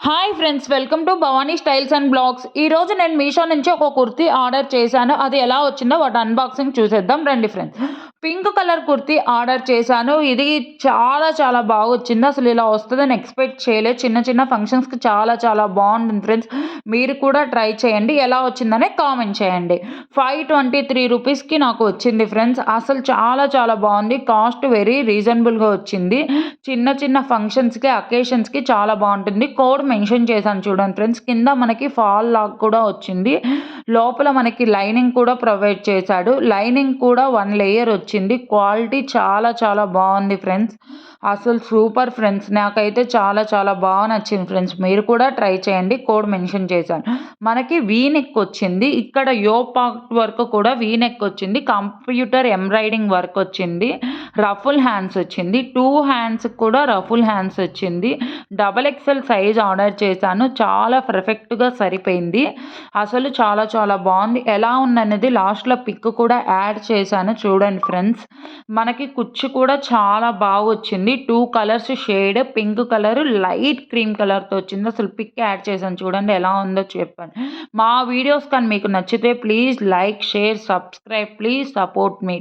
Hi friends welcome to Bhavani styles and blogs ఈరోజు నేను మీషో నుంచి ఒక కుర్తీ ఆర్డర్ చేశాను. అది ఎలా వచ్చిందో వాటి అన్బాక్సింగ్ చూసేద్దాం. రండి friends pink colour kurti order చేశాను. ఇది చాలా చాలా బాగా వచ్చింది అసలు ఇలా వస్తుందని ఎక్స్పెక్ట్ చేయలేదు. చిన్న చిన్న ఫంక్షన్స్కి చాలా చాలా బాగుంటుంది ఫ్రెండ్స్. మీరు కూడా ట్రై చేయండి. ఎలా వచ్చిందనే కామెంట్ చేయండి. ఫైవ్ ట్వంటీ త్రీ రూపీస్కి నాకు వచ్చింది ఫ్రెండ్స్. అసలు చాలా చాలా బాగుంది. కాస్ట్ వెరీ రీజనబుల్గా వచ్చింది. చిన్న చిన్న ఫంక్షన్స్కి అకేషన్స్కి చాలా బాగుంటుంది. కోడ్ మెన్షన్ చేశాను చూడండి ఫ్రెండ్స్. కింద మనకి ఫాల్ లాగ్ కూడా వచ్చింది. లోపల మనకి లైనింగ్ కూడా ప్రొవైడ్ చేశాడు. లైనింగ్ కూడా వన్ లేయర్ వచ్చింది. క్వాలిటీ చాలా చాలా బాగుంది ఫ్రెండ్స్. అసలు సూపర్ ఫ్రెండ్స్. నాకైతే చాలా చాలా బాగా నచ్చింది ఫ్రెండ్స్. మీరు కూడా ట్రై చేయండి. కోడ్ మెన్షన్ చేశాను. మనకి వీనెక్ వచ్చింది. ఇక్కడ యో పార్ట్ వర్క్ కూడా వీనెక్ వచ్చింది. కంప్యూటర్ ఎంబ్రాయిడింగ్ వర్క్ వచ్చింది. రఫుల్ హ్యాండ్స్ వచ్చింది. టూ హ్యాండ్స్ కూడా రఫుల్ హ్యాండ్స్ వచ్చింది. డబల్ ఎక్సెల్ సైజ్ ఆర్డర్ చేశాను. చాలా పర్ఫెక్ట్గా సరిపోయింది. అసలు చాలా చాలా బాగుంది. ఎలా ఉందనేది లాస్ట్లో పిక్ కూడా యాడ్ చేశాను. చూడండి ఫ్రెండ్స్ మనకి కుచ్చు కూడా చాలా బాగా వచ్చింది. Two colours shade pink colour light cream కలర్తో వచ్చింది. అసలు పిక్ యాడ్ చేశాను. చూడండి ఎలా ఉందో చెప్పండి. మా వీడియోస్ కానీ మీకు నచ్చితే please like share subscribe please support me